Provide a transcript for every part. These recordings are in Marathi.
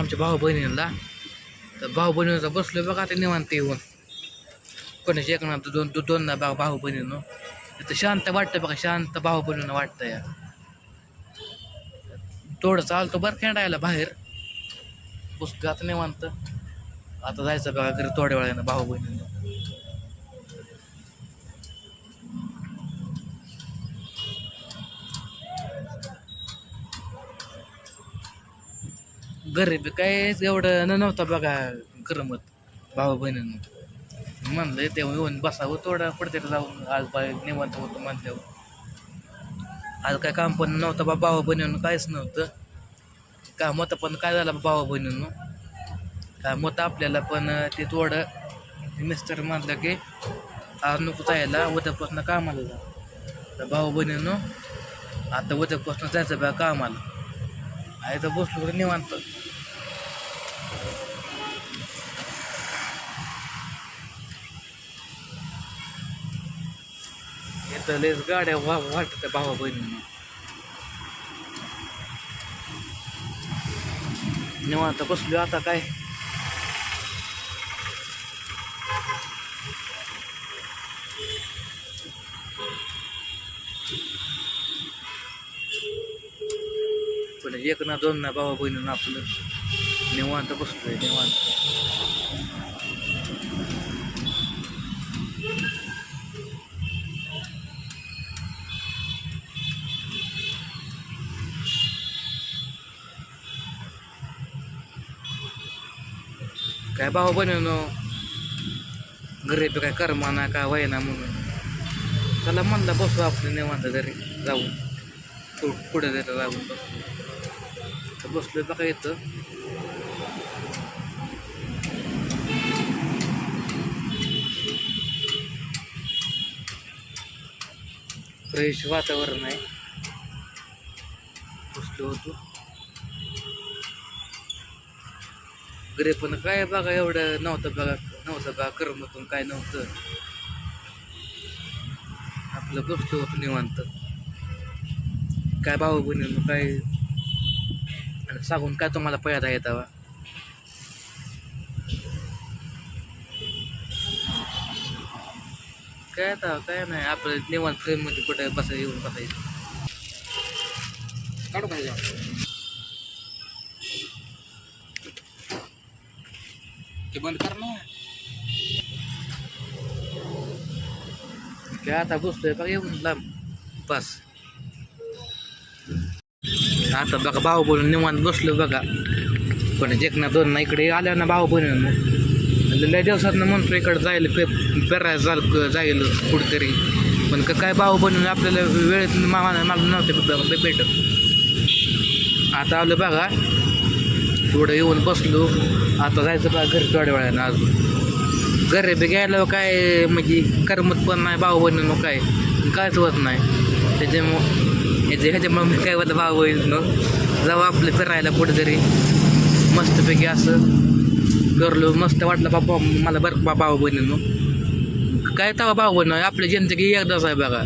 आमच्या भाऊ बहिणीला तर भाऊ बहिणीचा बसलो बघा ते निवांत येऊन. कोणाच्या एक ना दोन दो- दोन ना भाऊ बहिणीनं तर शांत वाटतं बघा शांत भाऊ बहिणीनं वाटतं या थोडं चालतो बरं खेळायला बाहेर. बसलो आता निवांत. आता जायचं बघा घरी थोड्या वेळानं भाऊ बहिणीनं गरिबी काहीच एवढं न नव्हतं बघा करमत भाऊ बहिणीनं. म्हणलं तेव्हा येऊन बसावं थोडं पडते जाऊन आज बाय निवांत होतो म्हणल्यावर. आज काय काम पण नव्हतं बा भाऊ बहिणीनं काहीच नव्हतं. काम होतं पण काय झालं बा भाऊ बहिणीनं? काम होतं आपल्याला पण ते थोडं. मिस्टर म्हणलं की आज नको जायला उद्यापासून कामाला जा. तर भाऊ बहिणीनं आता उद्यापासून जायचं बा कामाला. आहे तर बसलो तर निवांत. येतं लेस गाड्या वा वाटत भावा बहिणींना. निवांत बसलो आता काय? पण एक ना दोन ना भावा बहिणीनं आपलं निवांत बसतोय निवांत. काय भावा बहिणीनं घरी काय करमाना काय वयना म्हणून. त्याला म्हणलं बसू आपलं निवांत घरी जाऊन पुढे जरा जाऊन बसलो तर बसलोय बघा येतं फ्रेश वातावरण आहे. बसलो होतो. घरी पण काय बघा एवढं नव्हतं बघा नव्हतं बघा करमतून काय नव्हतं. आपलं बसलो होतो निवांत. काय भाऊ बहिणीनं काय आणि सांगून काय तुम्हाला पैदा येतावा काय आता काय नाही आपलं निवांत फ्रेममध्ये कुठे बसायचं येऊन बसायचं. काढू काय ते बंद कर ना. काय आता बसलोय बघा येऊन लांब? बस. आता बघा भाऊ बोलून निवांत बसलो बघा. पण जेकना दोन ना इकडे आल्या ना भाऊ बनून लय दिवसात म्हणतो इकडे जायला पे पेरायला जाल जाईल कुठेतरी. पण काय भाऊ बनून आपल्याला वेळेत मला मला नव्हते भेटत. आता आलं बघा. थोडं येऊन बसलो. आता जायचं बघा घरी थोड्या वेळानं अजून. घरी बी गेल्यावर काय म्हणजे करमत पण नाही भाऊ बनून काय. कायच होत नाही. त्याच्यामुळं याच्या ह्याच्यामुळं मी काय होतं भाऊ बहिणीनं जाऊ आपलं फिरायला कुठेतरी. मस्तपैकी असं करलो मस्त वाटलं बाबा मला बरं बा भाऊ बहिणीनं काय तवा भाऊ बहिण आपल्या जिंदगी एकदाच आहे बघा.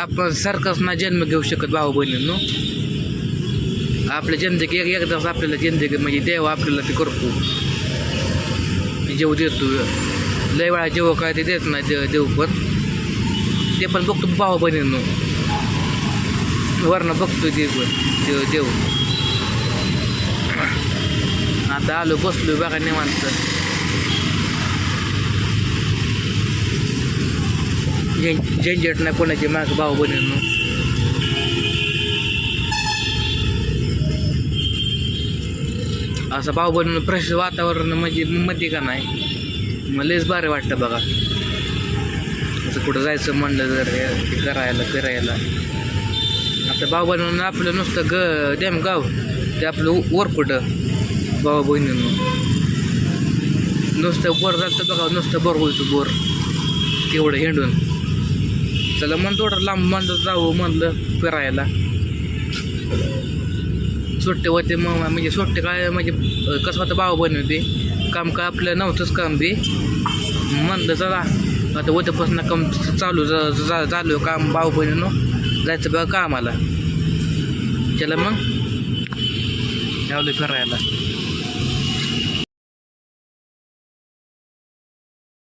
आपण सारखंच ना जन्म घेऊ शकत भाऊ बहिणीनं आपल्या जनतेकी एक एकदाच आपल्याला जनतेकी म्हणजे देव आपल्याला ते करतो. जेव देतो लय वेळा जेव काय ते देत नाही देव देव पण. ते पण बघतो भाऊ बहिणीनं. वरनं बघतो ते पण देव देव. आता आलो बसलो बघा निवांत. झें- झंझट नाही कोणाची माग भाऊ बहिणीनं. असं भाऊ बहिणीनं फ्रेश वातावरण म्हणजे मध्ये का नाही? मग लयच भारी वाटतं बघा. जायचं कुठं जायचं म्हणलं जर हे ते करायला आता भाऊ बहिणीनं आपलं नुसतं ग डॅम गाव. ते आपलं वर कुठं? भाऊ बहिणीनं. नुसतं बोर झालं तर बघा नुसतं बोर होईल बोर तेवढं हिंडून. चला म्हण थोडं लांब म्हणलं जावं म्हणलं फिरायला. सुट्टे होते मग म्हणजे सुट्टे काय म्हणजे कसं होतं भाऊ बहिणी काम का आपलं नव्हतंच काम बी. म्हणलं चला. आता उद्यापासून काम चालू जा चालू काम भाऊ बहिणीनं. जायचं बघा कामाला. चला मग. लावले फिरायला.